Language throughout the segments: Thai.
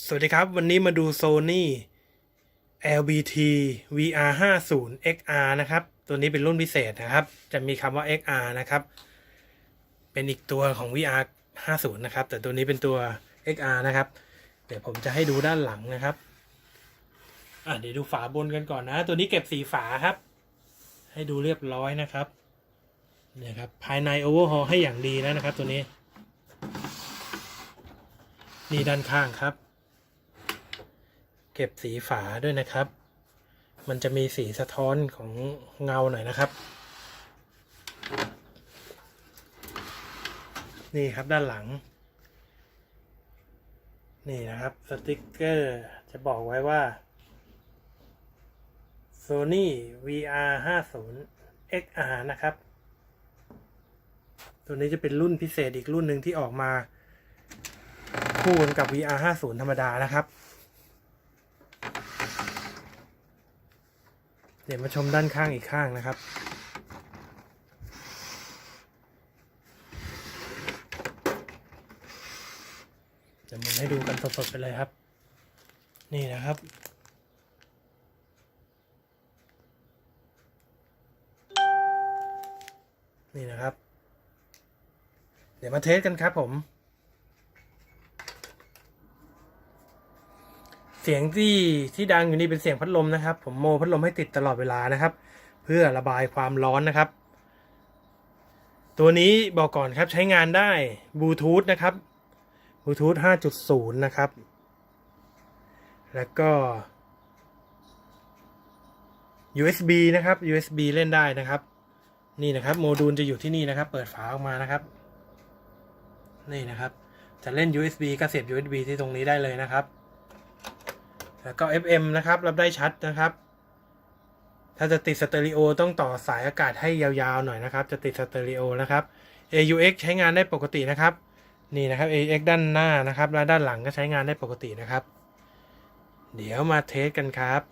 สวัสดีครับ วันนี้มาดู Sony LBT VR 50 XR นะครับ ตัวนี้เป็นรุ่นพิเศษนะครับ จะมีคำว่า XR นะครับ เป็นอีกตัวของ VR 50 นะครับ แต่ตัวนี้เป็นตัว XR นะครับ เดี๋ยวผมจะให้ดูด้านหลังนะครับ อะเดี๋ยวดูฝาบนกันก่อนนะ ตัวนี้เก็บสีฝาครับ ให้ดูเรียบร้อยนะครับเนี่ยครับ ภายใน overhaul ให้อย่างดีแล้วนะครับ ตัวนี้ นี่ด้านข้างครับ เก็บสีฝาด้วยนะครับ มันจะมีสีสะท้อนของเงาหน่อยนะครับ นี่ครับด้านหลัง นี่นะครับสติกเกอร์จะบอกไว้ว่า Sony VR 50 XR นะครับ ตัวนี้จะเป็นรุ่นพิเศษอีกรุ่นหนึ่งที่ออกมา คู่กันกับ VR 50 ธรรมดานะครับ เดี๋ยวมาชมด้านข้างอีกข้างนะครับเดี๋ยวผมให้ดูกันสดๆไปเลยครับ นี่นะครับนี่นะครับ เดี๋ยวมาเทสกันครับผม เสียงที่ที่ดังอยู่นี่เป็นเสียงพัดลมนะครับ ผมโมพัดลมให้ติดตลอดเวลานะครับ เพื่อระบายความร้อนนะครับ ตัวนี้บอกก่อนครับใช้งานได้บลูทูธนะครับบลูทูธ5.0 นะครับ แล้วก็ USB นะครับ USB เล่นได้นะครับ นี่นะครับโมดูลจะอยู่ที่นี่นะครับ เปิดฝาออกมานะครับ นี่นะครับ จะเล่น USB ก็เสียบ USB ที่ตรงนี้ได้เลยนะครับ แล้วก็ FM นะครับ รับได้ชัดนะครับ ถ้าจะติดสเตอริโอต้องต่อสายอากาศให้ยาวๆหน่อยนะครับ จะติดสเตอริโอนะครับ AUX ใช้งานได้ปกตินะครับ นี่นะครับ AUX ด้านหน้านะครับ และด้านหลังก็ใช้งานได้ปกตินะครับ เดี๋ยวมาเทสกันครับ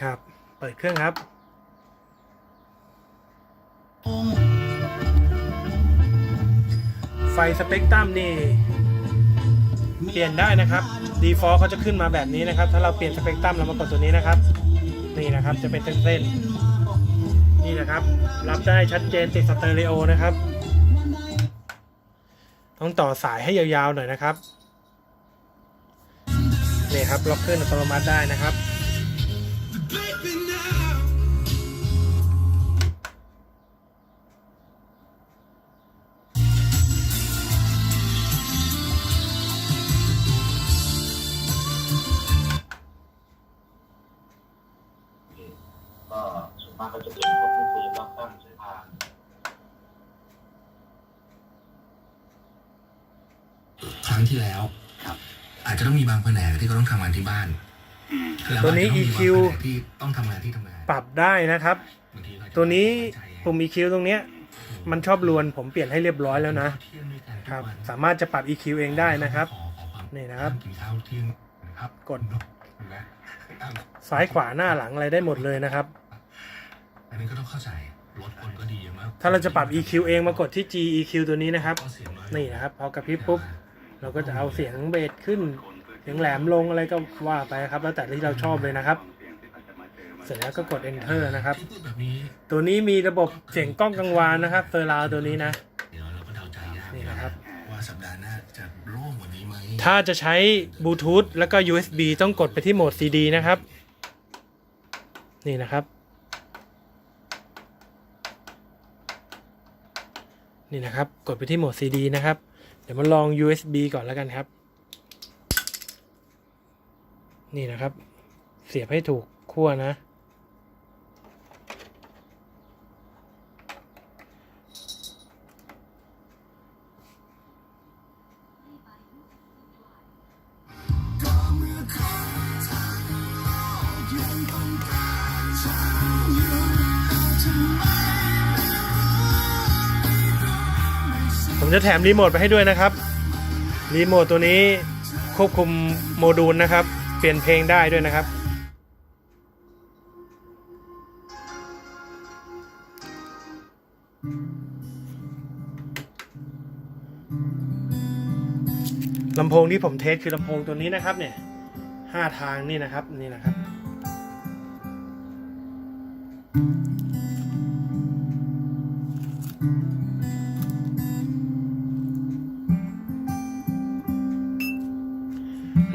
ครับ เปิดเครื่องครับไฟสเปกตรัมนี่ เปลี่ยนได้นะครับ default เขาจะขึ้นมาแบบนี้นะครับ ถ้าเราเปลี่ยนสเปกตรัมเรามากดตัวนี้นะครับ นี่นะครับจะเป็นเส้นๆนี่นะครับ รับได้ชัดเจนติดสเตอริโอนะครับ ต้องต่อสายให้ยาวๆหน่อยนะครับนี่ครับล็อกขึ้นอัตโนมัติได้นะครับ รั้งที่แล้วครับ อาจจะต้องมีบางแผนกที่เขาต้องทำงานที่บ้านแล้วตัวนี้ อาจจะต้องมี EQ บางแผนกที่ต้องทำงานที่ทำงานปรับได้นะครับ บางทีเขาจะตัวนี้ใช้ปุ่ม EQ ตรงเนี้ยมันชอบลวนผมเปลี่ยนให้เรียบร้อยแล้วนะเที่ยงด้วยกันทุกครับ วันสามารถจะปรับ EQ เองได้นะครับ ขอขอความนี่นะครับกินข้าวเที่ยงนะครับกดนะอะซ้ายขวาหน้าหลังอะไรได้หมดเลยนะครับ อันนี้ก็ต้องเข้าใจรถคนก็ดีมากถ้าเราจะปรับ EQ เองมากดที่ G EQ ตัวนี้นะครับ ก็เสียงอยนี่นะครับพอกระพริบปุ๊บ เราก็จะเอาเสียงเบสขึ้น เสียงแหลมลงอะไรก็ว่าไปครับ แล้วแต่ที่เราชอบเลยนะครับ เสร็จแล้วก็กด enter นะครับ ตัวนี้มีระบบเสียงกล้องกังวานนะครับเซอร์ราวตัวนี้นะนี่นะครับว่าสัปดาห์หน้าจะโล่งกว่านี้ไหมถ้าจะใช้บลูทูธแล้วก็ USB ต้องกดไปที่โหมด CD นะครับ นี่นะครับ นี่นะครับ กดไปที่โหมด CD นะครับ ดี๋ยวมาลอง USB ก่อนแล้วกันครับ นี่นะครับ เสียบให้ถูกขั้วนะ ผมจะแถมรีโมทไปให้ด้วยนะครับ รีโมทตัวนี้ควบคุมโมดูลนะครับ เปลี่ยนเพลงได้ด้วยนะครับ ลำโพงที่ผมเทสคือลำโพงตัวนี้นะครับเนี่ยห้าทางนี่นะครับนี่นะครับ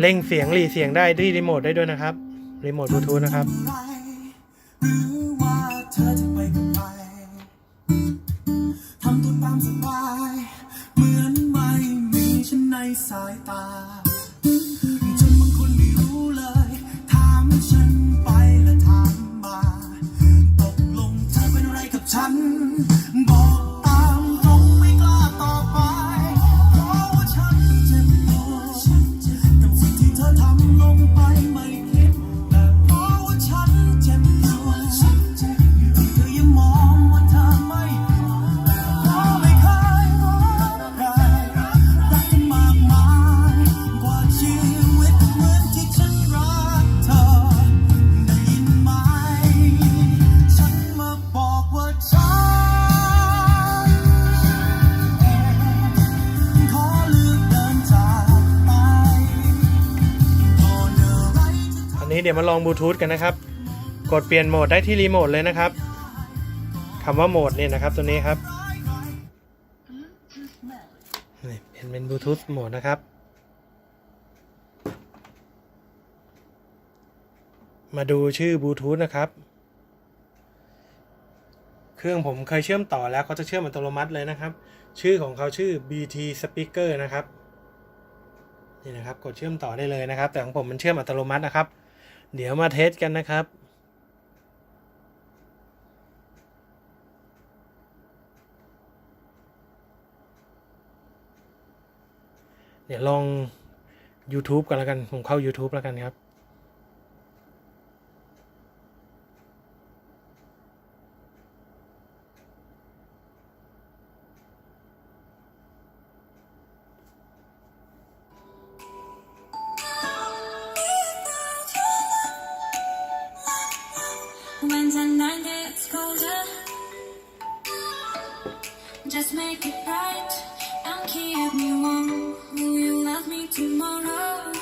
เร่งเสียงหลีเสียงได้ที่รีโมทได้ด้วยนะครับรีโมทบลูทูธนะครับฉันในสายตาจนบางคนไม่รู้เลย ถามฉันไปและถามมา ตกลงเธอเป็นอะไรกับฉัน ดี๋ยวมาลองบลูทูธกันนะครับ กดเปลี่ยนโหมดได้ที่รีโมทเลยนะครับคำว่าโหมดเนี่ยนะครับตัวนี้ครับเปลี่ยนเป็นบลูทูธโหมดนะครับ มาดูชื่อบลูทูธนะครับ เครื่องผมเคยเชื่อมต่อแล้วเขาจะเชื่อมอัตโนมัติเลยนะครับ ชื่อของเขาชื่อ BT Speaker นะครับนี่นะครับกดเชื่อมต่อได้เลยนะครับ แต่ของผมมันเชื่อมอัตโนมัตินะครับ เดี๋ยวมาเทสกันนะครับ เดี๋ยวลอง YouTube กันแล้วกัน ผมเข้า YouTube แล้วกันครับ just make it bright and keep me warm. Will you love me tomorrow?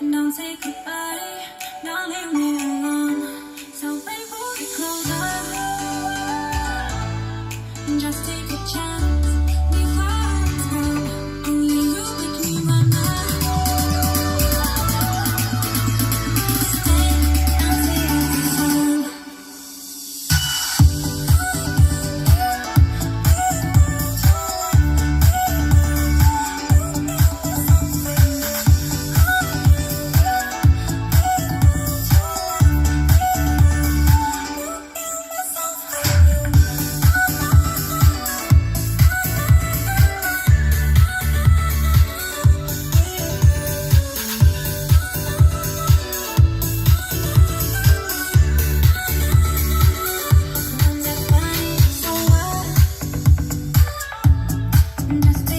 And don't say goodbye, don't leave me alone. just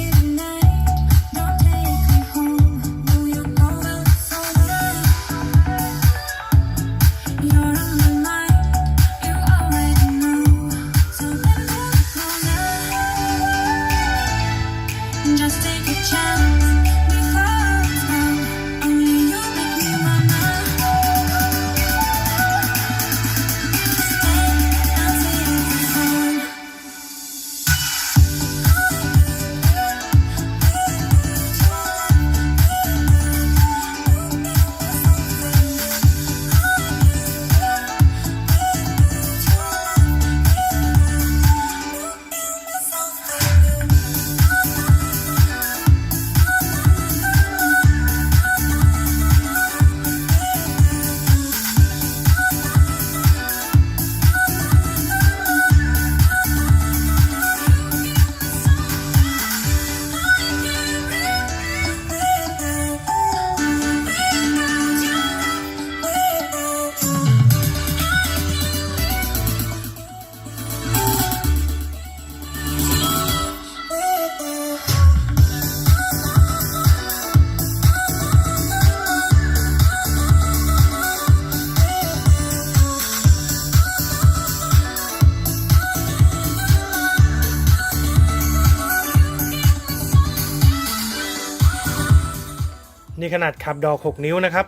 นี่ขนาดขับดอก 6 นิ้วนะครับ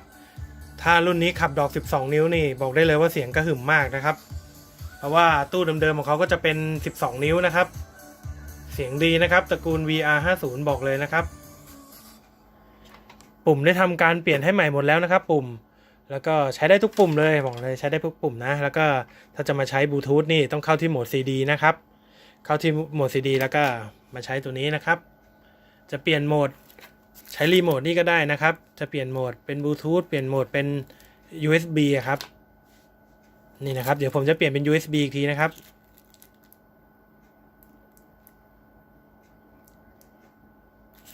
ถ้ารุ่นนี้ขับดอก 12 นิ้วนี่บอกได้เลยว่าเสียงกระหึ่มมากนะครับ เพราะว่าตู้เดิมๆของเขาก็จะเป็น 12 นิ้วนะครับ เสียงดีนะครับตระกูล VR50 บอกเลยนะครับ ปุ่มได้ทำการเปลี่ยนให้ใหม่หมดแล้วนะครับ ปุ่มแล้วก็ใช้ได้ทุกปุ่มเลยบอกเลยใช้ได้ทุกปุ่มนะ แล้วก็ถ้าจะมาใช้บลูทูธนี่ต้องเข้าที่โหมด CD นะครับ เข้าที่โหมด CD แล้วก็มาใช้ตัวนี้นะครับ จะเปลี่ยนโหมด ใช้รีโมทนี่ก็ได้นะครับ จะเปลี่ยนโหมดเป็นบลูทูธเปลี่ยนโหมดเป็น USB ครับ นี่นะครับ เดี๋ยวผมจะเปลี่ยนเป็น USB อีกทีนะครับ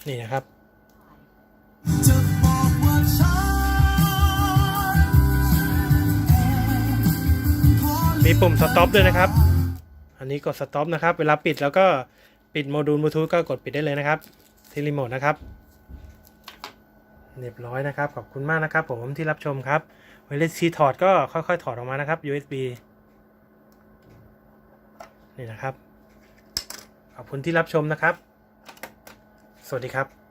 นี่นะครับมีปุ่ม stop ด้วยนะครับ อันนี้กด stop นะครับ เวลาปิดแล้วก็ปิดโมดูลบลูทูธก็กดปิดได้เลยนะครับที่รีโมทนะครับ เรียบร้อยนะครับ ขอบคุณมากนะครับ ผมที่รับชมครับเวลาชีถอดก็ค่อยๆ ถอดออกมานะครับ USB นี่นะครับ ขอบคุณที่รับชมนะครับ สวัสดีครับ